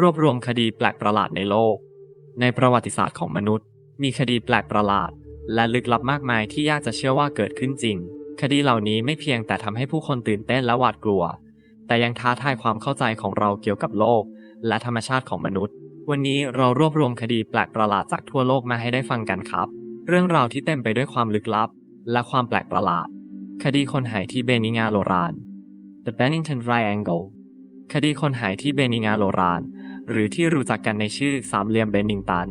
รวบรวมคดีแปลกประหลาดในโลก ในประวัติศาสตร์ของมนุษย์ มีคดีแปลกประหลาด และลึกลับมากมายที่ยากจะเชื่อว่าเกิดขึ้นจริง คดีเหล่านี้ไม่เพียงแต่ทำให้ผู้คนตื่นเต้นและหวาดกลัว แต่ยังท้าทายความเข้าใจของเราเกี่ยวกับโลก และธรรมชาติของมนุษย์ วันนี้เรารวบรวมคดีแปลกประหลาดจากทั่วโลกมาให้ได้ฟังกันครับ เรื่องราวที่เต็มไปด้วยความลึกลับ และความแปลกประหลาด คดีคนหายที่เบนิงาโลราน The Bennington Triangle คดีคนหายที่เบนิงาโลราน หรือที่รู้จักกันในชื่อสามเหลี่ยมเบนนิงตัน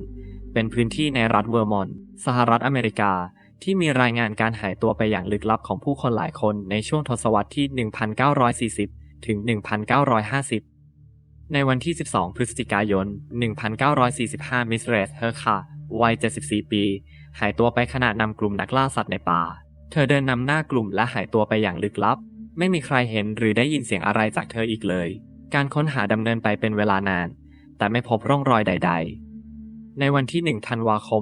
เป็นพื้นที่ในรัฐเวอร์มอนต์ สหรัฐอเมริกา ที่มีรายงานการหายตัวไปอย่างลึกลับของผู้คนหลายคนในช่วงทศวรรษที่ 1940 ถึง 1950 ในวันที่ 12 พฤศจิกายน 1945 มิสเรสเฮอร์คาวัย 74 ปี หายตัวไปขณะนำกลุ่มนักล่าสัตว์ในป่า เธอเดินนำหน้ากลุ่มและหายตัวไปอย่างลึกลับ ไม่มีใครเห็นหรือได้ยินเสียงอะไรจากเธออีกเลย การค้นหาดำเนินไปเป็นเวลานาน แต่ไม่พบร่องรอยใด ๆ ในวันที่ 1 ธันวาคม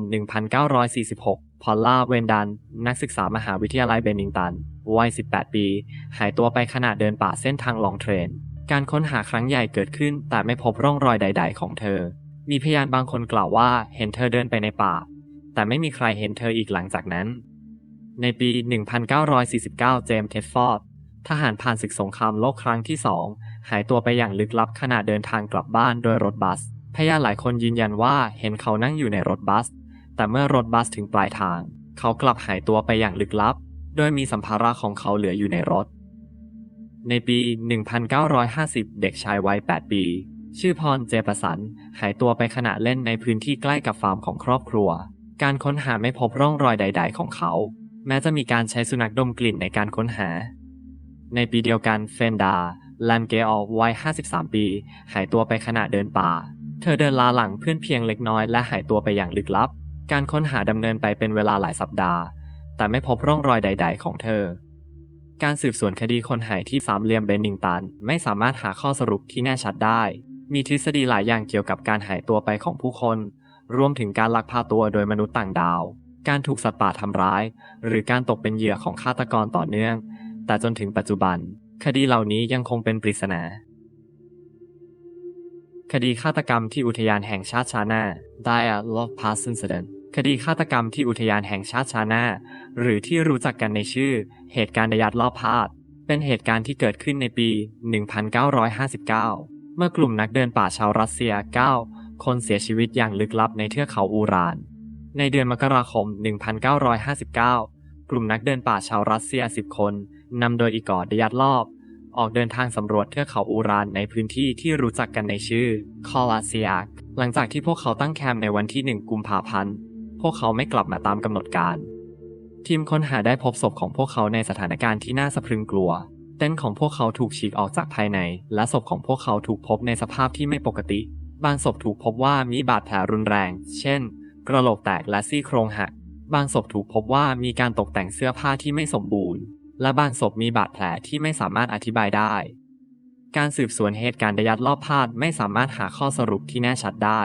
1946 พอลล่า เวนดัน นักศึกษามหาวิทยาลัยเบนิงตัน วัย 18 ปี หายตัวไปขณะเดินป่าเส้นทางลองเทรน การค้นหาครั้งใหญ่เกิดขึ้น แต่ไม่พบร่องรอยใด ๆ ของเธอ มีพยานบางคนกล่าวว่าเห็นเธอเดินไปในป่า แต่ไม่มีใครเห็นเธออีกหลังจากนั้น ในปี 1949 เจมส์ เทดฟอร์ดทหารผ่านศึกสงครามโลกครั้งที่สอง หายตัวไปอย่างลึกลับขณะเดินทางกลับบ้านโดยรถบัส พยานหลายคนยืนยันว่าเห็นเขานั่งอยู่ในรถบัส แต่เมื่อรถบัสถึงปลายทาง เขากลับหายตัวไปอย่างลึกลับ โดยมีสัมภาระของเขาเหลืออยู่ในรถ ในปี 1950 เด็กชายวัย 8 ปี ชื่อพรเจปสัน หายตัวไปขณะเล่นในพื้นที่ใกล้กับฟาร์มของครอบครัว การค้นหาไม่พบร่องรอยใด ๆ ของเขา แม้จะมีการใช้สุนัขดมกลิ่นในการค้นหา ในปีเดียวกันเฟนดา แลมเกออวัย 53 ปี หายตัวไปขณะเดินป่า เธอเดินลาหลังเพื่อนเพียงเล็กน้อยและหายตัวไปอย่างลึกลับ การค้นหาดำเนินไปเป็นเวลาหลายสัปดาห์ แต่ไม่พบร่องรอยใด ๆ ของเธอ การสืบสวนคดีคนหายที่สามเหลี่ยมเบนนิงตันไม่สามารถหาข้อสรุปที่แน่ชัดได้ มีทฤษฎีหลายอย่างเกี่ยวกับการหายตัวไปของผู้คน รวมถึงการลักพาตัวโดยมนุษย์ต่างดาว การถูกสัตว์ป่าทำร้าย หรือการตกเป็นเหยื่อของฆาตกรต่อเนื่อง แต่จนถึงปัจจุบัน คดีเหล่านี้ยังคงเป็นปริศนา คดีฆาตกรรมที่อุทยานแห่งชาติชานา Dia Love Pass Incident คดีฆาตกรรมที่อุทยานแห่งชาติชานา หรือที่รู้จักกันในชื่อ เหตุการณ์ระยัดลอบพาด เป็นเหตุการณ์ที่เกิดขึ้นในปี 1959 เมื่อกลุ่มนักเดินป่าชาวรัสเซีย 9 คนเสียชีวิตอย่างลึกลับในเทือกเขาอูราน ในเดือนมกราคม 1959 กลุ่มนักเดินป่าชาวรัสเซีย 10 คน นำโดยอีกอร์ดยัดลอบ ออกเดินทางสำรวจเทือกเขาอูรานในพื้นที่ที่รู้จักกันในชื่อคอลาเซียกหลังจากที่พวกเขาตั้งแคมป์ในวันที่ 1 กุมภาพันธ์ พวกเขาไม่กลับมาตามกำหนดการ ทีมค้นหาได้พบศพของพวกเขาในสถานการณ์ที่น่าสะพรึงกลัว เต็นท์ของพวกเขาถูกฉีกออกจากภายใน และศพของพวกเขาถูกพบในสภาพที่ไม่ปกติ บางศพถูกพบว่ามีบาดแผลรุนแรง เช่น กระโหลกแตกและซี่โครงหัก บางศพถูกพบว่ามีการตกแต่งเสื้อผ้าที่ไม่สมบูรณ์ และบางศพมีบาดแผลที่ไม่สามารถอธิบายได้ การสืบสวนเหตุการณ์ระยัดลอบพาดไม่สามารถหาข้อสรุปที่แน่ชัดได้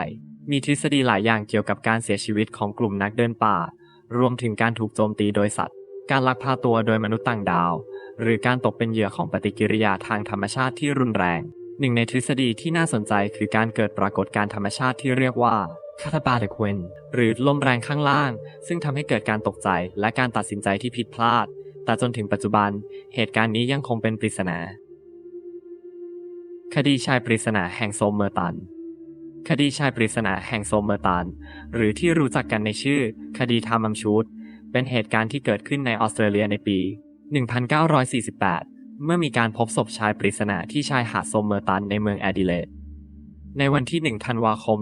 มีทฤษฎีหลายอย่างเกี่ยวกับการเสียชีวิตของกลุ่มนักเดินป่า รวมถึงการถูกโจมตีโดยสัตว์ การลักพาตัวโดยมนุษย์ต่างดาว หรือการตกเป็นเหยื่อของปฏิกิริยาทางธรรมชาติที่รุนแรง หนึ่งในทฤษฎีที่น่าสนใจคือการเกิดปรากฏการธรรมชาติที่เรียกว่าคาตาบาเดควนหรือลมแรงข้างล่าง ซึ่งทำให้เกิดการตกใจและการตัดสินใจที่ผิดพลาด แต่จนถึงปัจจุบันเหตุการณ์นี้ยังคงเป็นปริศนา คดีชายปริศนาแห่งโซมเมอร์ตัน คดีชายปริศนาแห่งโซมเมอร์ตัน หรือที่รู้จักกันในชื่อ คดีทามัมชูดเป็นเหตุการณ์ที่เกิดขึ้นในออสเตรเลียในปี 1948 เมื่อมีการพบศพชายปริศนาที่ชายหาดโซมเมอร์ตันในเมืองแอดิเลด ในวันที่ 1 ธันวาคม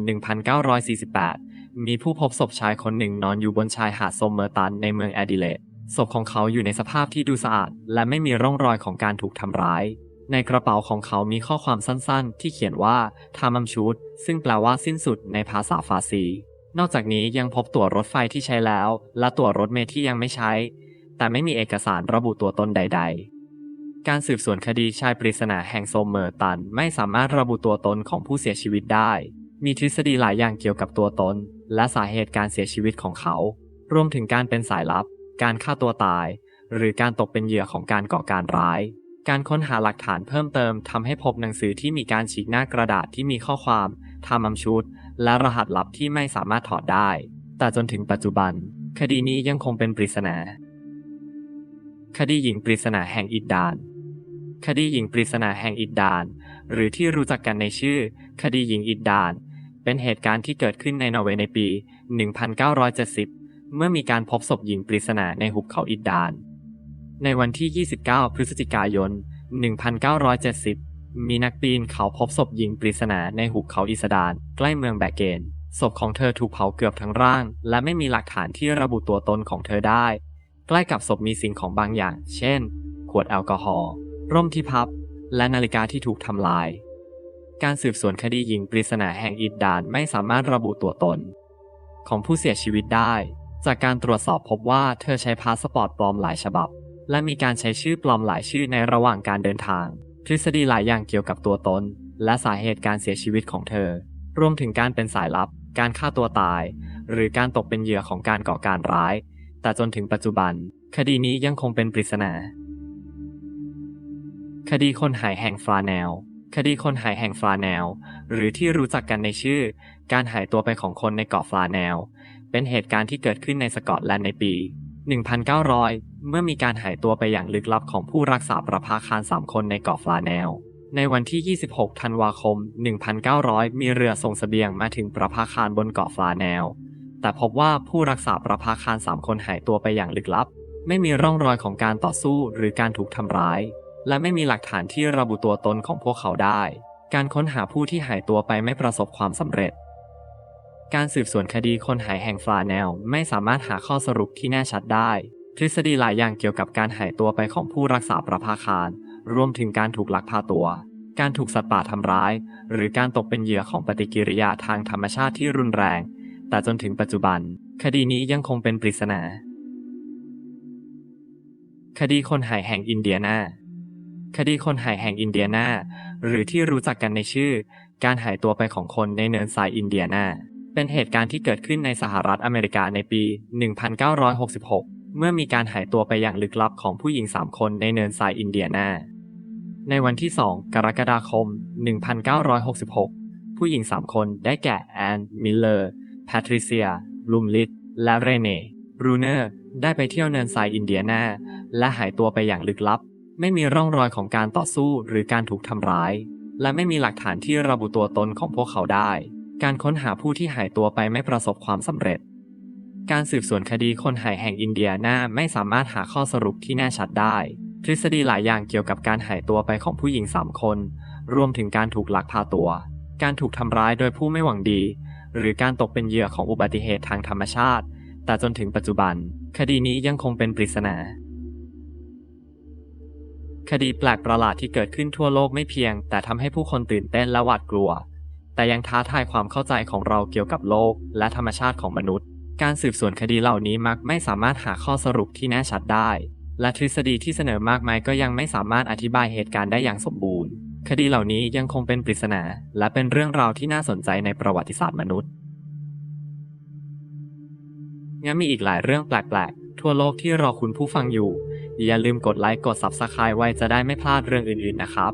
1948 มีผู้พบศพชายคนหนึ่งนอนอยู่บนชายหาดโซมเมอร์ตันในเมืองแอดิเลด ศพของเขาอยู่ในสภาพที่ดูสะอาด และไม่มีร่องรอยของการถูกทำร้าย ในกระเป๋าของเขามีข้อความสั้นๆ ที่เขียนว่าทามัมชูดซึ่งแปลว่าสิ้นสุดในภาษาฟาร์ซี นอกจากนี้ยังพบตั๋วรถไฟที่ใช้แล้ว และตั๋วรถเมล์ที่ยังไม่ใช้ แต่ไม่มีเอกสารระบุตัวตนใด ๆ การสืบสวนคดีชายปริศนาแห่งโซมเมอร์ตัน ไม่สามารถระบุตัวตนของผู้เสียชีวิตได้ มีทฤษฎีหลายอย่างเกี่ยวกับตัวตน และสาเหตุการเสียชีวิตของเขา รวมถึงการเป็นสายลับ การฆ่าตัวตาย หรือการตกเป็นเหยื่อของการก่อการร้าย การค้นหาหลักฐานเพิ่มเติมทำให้พบหนังสือที่มีการฉีกหน้ากระดาษที่มีข้อความทามัมชูดและรหัสลับที่ไม่สามารถถอดได้ แต่จนถึงปัจจุบัน คดีนี้ยังคงเป็นปริศนา คดีหญิงปริศนาแห่งอิดดานคดีหญิงปริศนาแห่งอิดดาน หรือที่รู้จักกันในชื่อ คดีหญิงอิดดาน เป็นเหตุการณ์ที่เกิดขึ้นในนอร์เวย์ในปี 1970 เมื่อมีการพบศพหญิงปริศนาในหุบเขาอิดดาน ในวันที่ 29 พฤศจิกายน 1970 มีนักปีนเขาพบศพหญิงปริศนาในหุบเขาอิสดาน ใกล้เมืองแบกเกน ศพของเธอถูกเผาเกือบทั้งร่าง และไม่มีหลักฐานที่ระบุตัวตนของเธอได้ ใกล้กับศพมีสิ่งของบางอย่าง เช่น ขวดแอลกอฮอล์ ร่มที่พับ และนาฬิกาที่ถูกทำลาย การสืบสวนคดีหญิงปริศนาแห่งอิดดานไม่สามารถระบุตัวตน ของผู้เสียชีวิตได้ จากการตรวจสอบพบว่าเธอใช้พาสปอร์ตปลอมหลายฉบับ และมีการใช้ชื่อปลอมหลายชื่อในระหว่างการเดินทาง ทฤษฎีหลายอย่างเกี่ยวกับตัวตน และสาเหตุการเสียชีวิตของเธอ รวมถึงการเป็นสายลับ การฆ่าตัวตาย หรือการตกเป็นเหยื่อของการก่อการร้าย แต่จนถึงปัจจุบัน คดีนี้ยังคงเป็นปริศนา คดีคนหายแห่งฟลาแนลคดีคนหายแห่งฟลาแนล หรือที่รู้จักกันในชื่อ การหายตัวไปของคนในเกาะฟลาแนล เป็นเหตุการณ์ที่เกิดขึ้นในสกอตแลนด์ในปี 1900 เมื่อมีการหายตัวไปอย่างลึกลับของผู้รักษาประภาคาร3คนในเกาะฟลาแนล ในวันที่ 26 ธันวาคม 1900 มีเรือส่งเสบียงมาถึงประภาคารบนเกาะฟลาแนล แต่พบว่าผู้รักษาประภาคาร3คนหายตัวไปอย่างลึกลับ ไม่มีร่องรอยของการต่อสู้หรือการถูกทำร้าย และไม่มีหลักฐานที่ระบุตัวตนของพวกเขาได้ การค้นหาผู้ที่หายตัวไปไม่ประสบความสำเร็จ การสืบสวนคดีคนหายแห่งฟลาแนลไม่สามารถหาข้อสรุปที่แน่ชัดได้ ทฤษฎีหลายอย่างเกี่ยวกับการหายตัวไปของผู้รักษาประภาคารรวมถึงการถูกลักพาตัว การถูกสัตว์ป่าทำร้าย หรือการตกเป็นเหยื่อของปฏิกิริยาทางธรรมชาติที่รุนแรง แต่จนถึงปัจจุบัน คดีนี้ยังคงเป็นปริศนา คดีคนหายแห่งอินเดียนาคดีคนหายแห่งอินเดียนาหรือที่รู้จักกันในชื่อ การหายตัวไปของคนในเนินทรายอินเดียนา เป็นเหตุการณ์ที่เกิดขึ้นในสหรัฐอเมริกาในปี 1966 เมื่อมีการหายตัวไปอย่างลึกลับของผู้หญิง 3 คนในเนินทรายอินเดียนา ในวันที่ 2 กรกฎาคม 1966 ผู้หญิง 3 คนได้แก่แอนมิลเลอร์ แพทริเซียลูมลิต และเรเน่บรูเนอร์ ได้ไปเที่ยวเนินทรายอินเดียนา และหายตัวไปอย่างลึกลับ ไม่มีร่องรอยของการต่อสู้หรือการถูกทำร้าย และไม่มีหลักฐานที่ระบุตัวตนของพวกเขาได้ การค้นหาผู้ที่หายตัวไปไม่ประสบความสำเร็จ การสืบสวนคดีคนหายแห่งอินเดียนาไม่สามารถหาข้อสรุปที่แน่ชัดได้ ทฤษฎีหลายอย่างเกี่ยวกับการหายตัวไปของผู้หญิงสามคน รวมถึงการถูกลักพาตัว การถูกทำร้ายโดยผู้ไม่หวังดี หรือการตกเป็นเหยื่อของอุบัติเหตุทางธรรมชาติ แต่จนถึงปัจจุบัน คดีนี้ยังคงเป็นปริศนาคดีแปลกประหลาดที่เกิดขึ้นทั่วโลกไม่เพียง แต่ทำให้ผู้คนตื่นเต้นและหวาดกลัว แต่ยังท้าทายความเข้าใจของเราเกี่ยวกับโลก และธรรมชาติของมนุษย์ การสืบสวนคดีเหล่านี้มักไม่สามารถหาข้อสรุปที่แน่ชัดได้ และทฤษฎีที่เสนอมากมายก็ยังไม่สามารถอธิบายเหตุการณ์ได้อย่างสมบูรณ์ คดีเหล่านี้ยังคงเป็นปริศนา และเป็นเรื่องราวที่น่าสนใจในประวัติศาสตร์มนุษย์ยังมีอีกหลายเรื่องแปลกๆ ทั่วโลกที่รอคุณผู้ฟังอยู่ อย่าลืมกดไลค์กด Subscribe ไว้จะได้ไม่พลาดเรื่องอื่นๆนะครับ